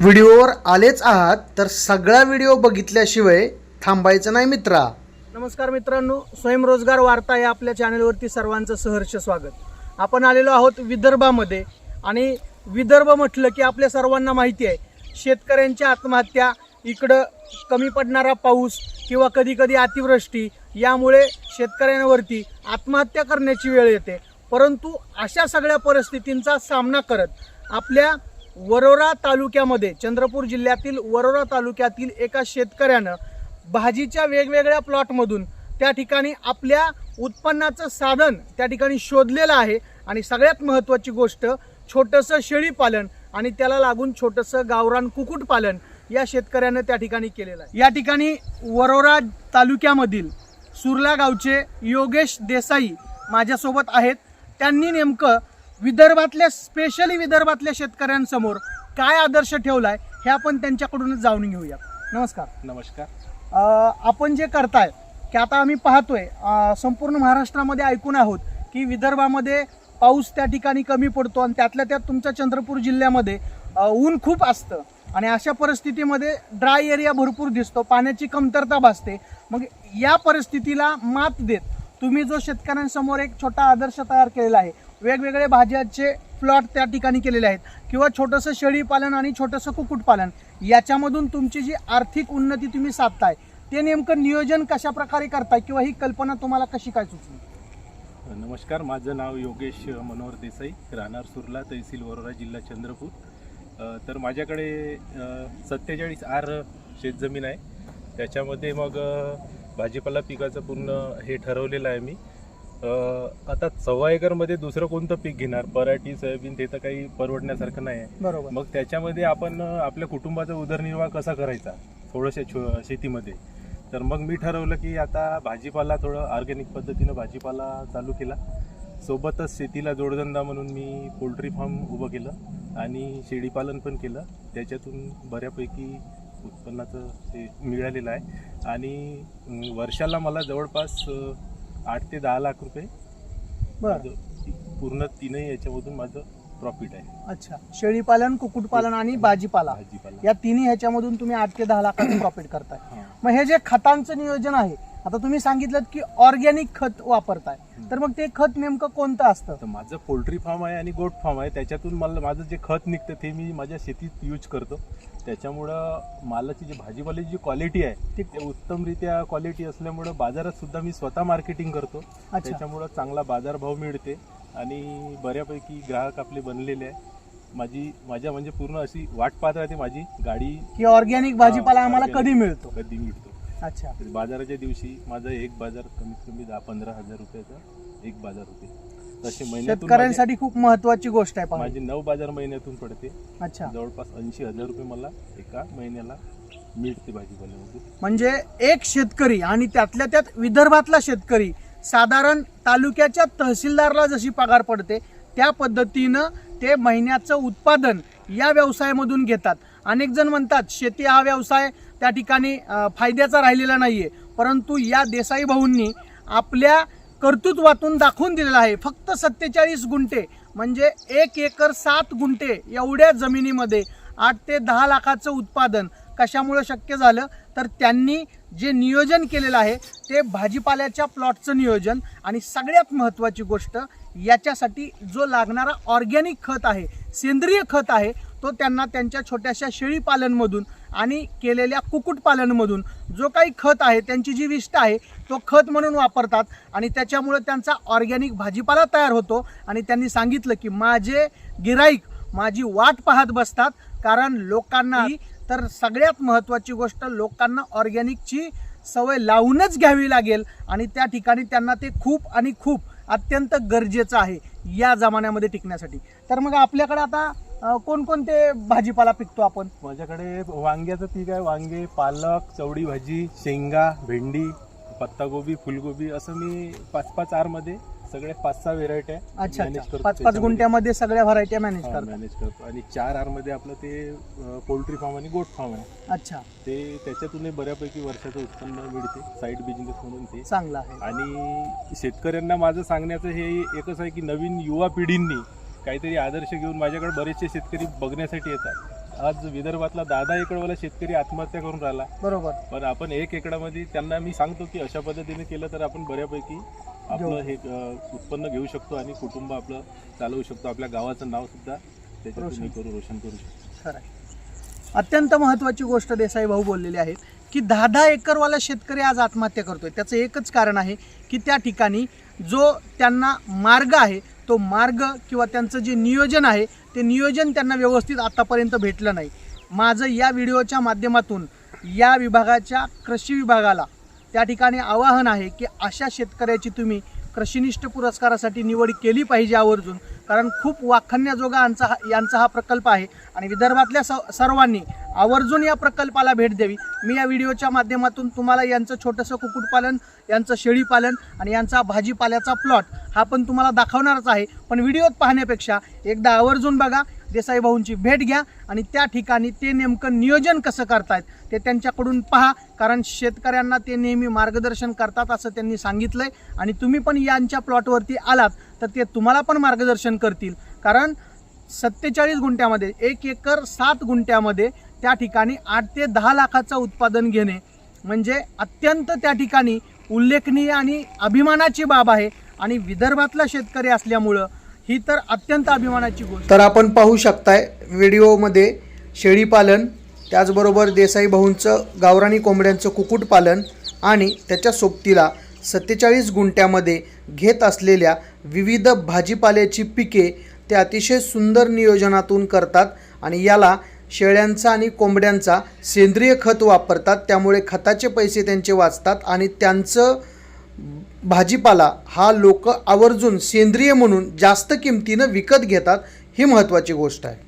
व्हिडिओवर आलेच आहात तर सगळा व्हिडिओ बघितल्याशिवाय थांबायचं नाही मित्रा. नमस्कार मित्रांनो स्वयंरोजगार वार्ता या आपल्या चॅनलवरती सर्वांचं सहर्ष स्वागत. आपण आलेलो आहोत विदर्भामध्ये आणि विदर्भ म्हटलं की आपल्या सर्वांना माहिती आहे शेतकऱ्यांच्या आत्महत्या इकडं कमी पडणारा पाऊस किंवा कधीकधी अतिवृष्टी यामुळे शेतकऱ्यांवरती आत्महत्या करण्याची वेळ येते. परंतु अशा सगळ्या परिस्थितींचा सामना करत आपल्या वरोरा तालुक्यामध्ये चंद्रपूर जिल्ह्यातील वरोरा तालुक्यातील एका शेतकऱ्यानं भाजीच्या वेगवेगळ्या प्लॉटमधून त्या ठिकाणी आपल्या उत्पन्नाचं साधन त्या ठिकाणी शोधलेलं आहे. आणि सगळ्यात महत्त्वाची गोष्ट छोटंसं शेळीपालन आणि त्याला लागून छोटंसं गावरान कुक्कुटपालन या शेतकऱ्यानं त्या ठिकाणी केलेलं आहे. या ठिकाणी वरोरा तालुक्यामधील सुरला गावचे योगेश देसाई माझ्यासोबत आहेत. त्यांनी नेमकं विदर्भातल्या स्पेशली विदर्भातल्या शेतकऱ्यांसमोर काय आदर्श ठेवलाय हे आपण त्यांच्याकडूनच जाणून घेऊया. नमस्कार. नमस्कार. अ, आपण जे करताय की आता आम्ही पाहतोय अ, संपूर्ण महाराष्ट्रामध्ये ऐकून आहोत की विदर्भामध्ये पाऊस त्या ठिकाणी कमी पडतो आणि त्यातल्या त्यात तुमच्या चंद्रपूर जिल्ह्यामध्ये अ, ऊन खूप असतं. आणि अशा परिस्थितीमध्ये ड्राय एरिया भरपूर दिसतो पाण्याची कमतरता भासते. मग या परिस्थितीला मात देत तुम्ही जो शेतकऱ्यांसमोर एक छोटा आदर्श तयार केलेला आहे वेगवेगळे भाज्याचे प्लॉट त्या ठिकाणी केलेले आहेत. किंवा छोटंसं शेळीपालन आणि छोटंसं कुक्कुटपालन याच्यामधून तुमची जी आर्थिक उन्नती तुम्ही साधताय ते नेमकं नियोजन कशा प्रकारे करताय किंवा ही कल्पना तुम्हाला कशी काय सुचली? नमस्कार माझं नाव योगेश मनोहर देसाई राहणार सुरला तहसील वरोरा जिल्हा चंद्रपूर. अ, तर माझ्याकडे सत्तेचाळीस आर शेतजमीन आहे. त्याच्यामध्ये मग अ, भाजीपाला पिकाचं पूर्ण हे ठरवलेलं आहे मी. आता सव्वा एकरमध्ये दुसरं कोणतं पीक घेणार? पराठी सोयाबीन ते तर काही परवडण्यासारखं नाही आहे. बरोबर. मग त्याच्यामध्ये आपण आपल्या कुटुंबाचा उदरनिर्वाह कसा करायचा? थोडंशा शेतीमध्ये. तर मग मी ठरवलं की आता भाजीपाला थोडं ऑर्गॅनिक पद्धतीनं भाजीपाला चालू केला. सोबतच शेतीला जोडधंदा म्हणून मी पोल्ट्री फार्म उभं केलं आणि शेळीपालन पण केलं. त्याच्यातून बऱ्यापैकी उत्पन्नाचं ते मिळालेलं आहे. आणि वर्षाला मला जवळपास आठ ते दहा लाख रुपये. बरं. माझं पूर्ण तीनही याच्यामधून माझं प्रॉफिट आहे. अच्छा. शेळीपालन कुक्कुटपालन आणि भाजीपाला. भाजीपाला. या तिन्ही ह्याच्यामधून तुम्ही आठ ते दहा लाखाचं प्रॉफिट करताय. हां. मग हे जे खतांचं नियोजन आहे आता तुम्ही सांगितलं की ऑर्गॅनिक खत वापरताय. तर मग ते खत नेमकं कोणतं असतं? तर माझं पोल्ट्री फार्म आहे आणि गोट फार्म आहे. त्याच्यातून मला माझं जे खत निघतं ते मी माझ्या शेतीत यूज करतो. त्याच्यामुळं मालाची जी भाजीपाल्याची जी क्वालिटी आहे ती ते उत्तमरित्या क्वालिटी असल्यामुळं बाजारात सुद्धा मी स्वतः मार्केटिंग करतो. अच्छा. त्याच्यामुळं चांगला बाजारभाव मिळते. आणि बऱ्यापैकी ग्राहक आपले बनलेले आहे माझी माझ्या म्हणजे पूर्ण अशी वाट पाहत राहते माझी. गाडी की ऑर्गॅनिक भाजीपाला आम्हाला. कधी मिळतो? कधी मिळतो. अच्छा. तर बाजाराच्या दिवशी माझा एक बाजार कमीत कमी दहा पंधरा हजार रुपयाचा एक बाजार होते. तसे महिन्यातून माझे- शेतकऱ्यांसाठी खूप महत्वाची गोष्ट आहे माझे नऊ बाजार महिन्यातून पडते. अच्छा. जवळपास ऐंशी हजार रुपये मला एका महिन्याला मिळते भाजीपाल्यामध्ये. म्हणजे एक शेतकरी आणि त्यातल्या त्यात विदर्भातला शेतकरी साधारण तालुक्याच्या तहसीलदारला जशी पगार पडते त्या पद्धतीनं ते महिन्याचं उत्पादन या व्यवसायामधून घेतात. अनेक जण म्हणतात शेती हा व्यवसाय त्या ठिकाणी फायद्याचा राहिलेला नाही आहे परंतु या देसाई भाऊंनी आपल्या कर्तृत्वातून दाखवून दिलेला आहे. फक्त सत्तेचाळीस गुंठे म्हणजे एक एकर सात गुंठे एवढ्या जमिनीमध्ये आठ ते दहा लाखाचं उत्पादन कशामुळं शक्य झालं तर त्यांनी जे नियोजन केलेलं आहे ते भाजीपाल्याच्या प्लॉटचं नियोजन. आणि सगळ्यात महत्त्वाची गोष्ट याच्यासाठी जो लागणारा ऑर्गॅनिक खत आहे सेंद्रिय खत आहे तो त्यांना त्यांच्या छोट्याशा शेळीपालनमधून आणि केलेल्या कुक्कुटपालनमधून जो काही खत आहे त्यांची जी विष्ट आहे तो खत म्हणून वापरतात. आणि त्याच्यामुळं त्यांचा ऑर्गॅनिक भाजीपाला तयार होतो. आणि त्यांनी सांगितलं की माझे गिराईक माझी वाट पाहत बसतात. कारण लोकांना तर सगळ्यात महत्त्वाची गोष्ट लोकांना ऑर्गॅनिकची सवय लावूनच घ्यावी लागेल. आणि त्या ठिकाणी त्यांना ते खूप आणि खूप अत्यंत गरजेचं आहे या जमान्यामध्ये टिकण्यासाठी. तर मग आपल्याकडे आता कोणकोणते भाजीपाला पिकतो आपण? माझ्याकडे वांग्याचं पीक आहे. वांगे पालक चवडी भाजी शेंगा भेंडी पत्तागोबी फुलगोबी असं मी पाच पाच आरमध्ये सगळे पाच सहा व्हेरायटी आहे. अच्छा manage अच्छा करतो पाच पाच त्याच्यामध्ये. गुंठ्यामध्ये सगळ्या व्हरायट्या मॅनेज हा, करतात मॅनेज करतो. आणि चार आरमध्ये आपलं ते पोल्ट्री फार्म आणि गोट फार्म आहे. अच्छा. ते त्याच्यातूनही बऱ्यापैकी वर्षाचं उत्पन्न मिळते. साईड बिझनेस म्हणून ते. चांगलं आहे. आणि शेतकऱ्यांना माझं सांगण्याचं हे एकच आहे की नवीन युवा पिढींनी काहीतरी आदर्श घेऊन माझ्याकडे बरेचसे शेतकरी बघण्यासाठी येतात. आज विदर्भातला दहा दहा एकरवाला शेतकरी आत्महत्या करून राहिला. बरोबर. पण आपण एक एकरामध्ये त्यांना मी सांगतो की अशा पद्धतीने केलं तर आपण बऱ्यापैकी आपलं हे उत्पन्न घेऊ शकतो आणि कुटुंब आपलं चालवू शकतो. आपल्या गावाचं नाव सुद्धा त्याच्यातून करू रोशन करू शकतो. खरं आहे. अत्यंत महत्त्वाची गोष्ट देसाई भाऊ बोललेली आहेत की दहा दहा एकरवाला शेतकरी आज आत्महत्या करतोय. त्याचं एकच कारण आहे की त्या ठिकाणी जो त्यांना मार्ग आहे तो मार्ग किंवा त्यांचं जे नियोजन आहे ते नियोजन त्यांना व्यवस्थित आतापर्यंत भेटलं नाही. माझं या व्हिडिओच्या माध्यमातून या विभागाच्या कृषी विभागाला त्या ठिकाणी आवाहन आहे की अशा शेतकऱ्याची तुम्ही कृषीनिष्ठ पुरस्कारासाठी निवड केली पाहिजे आवर्जून. कारण खूप वाखाणण्याजोगा यांचा हा यांचा हा प्रकल्प आहे. आणि विदर्भातल्या स सर्वांनी आवर्जून या प्रकल्पाला भेट द्यावी. मी या व्हिडिओच्या माध्यमातून तुम्हाला यांचं छोटंसं कुक्कुटपालन यांचं शेळीपालन आणि यांचा भाजीपाल्याचा प्लॉट हा पण तुम्हाला दाखवणारच आहे. पण व्हिडिओत पाहण्यापेक्षा एकदा आवर्जून बघा देसाई भाऊंची भेट घ्या आणि त्या ठिकाणी ते नेमकं नियोजन कसं करतायत ते त्यांच्याकडून पहा कारण शेतकऱ्यांना ते नेहमी मार्गदर्शन करतात असं त्यांनी सांगितलं आहे आणि तुम्ही पण यांच्या प्लॉटवरती आलात तर ते तुम्हाला पण मार्गदर्शन करतील. कारण सत्तेचाळीस गुंठ्यामध्ये एक एकर सात गुंठ्यामध्ये त्या ठिकाणी आठ ते दहा लाखाचं उत्पादन घेणे म्हणजे अत्यंत त्या ठिकाणी उल्लेखनीय आणि अभिमानाची बाब आहे. आणि विदर्भातला शेतकरी असल्यामुळं ही तर अत्यंत अभिमानाची गोष्ट. तर आपण पाहू शकताय व्हिडिओमध्ये शेळीपालन त्याचबरोबर देसाई भाऊंचं गावरानी कोंबड्यांचं कुक्कुटपालन आणि त्याच्या सोबतीला सत्तेचाळीस गुंठ्यामध्ये घेत असलेल्या विविध भाजीपाल्याची पिके ते अतिशय सुंदर नियोजनातून करतात आणि याला शेळ्यांचा आणि कोंबड्यांचा सेंद्रिय खत वापरतात. त्यामुळे खताचे पैसे त्यांचे वाचतात आणि त्यांचं भाजीपाला हा लोक आवर्जून सेंद्रिय म्हणून जास्त किमतीनं विकत घेतात ही महत्त्वाची गोष्ट आहे.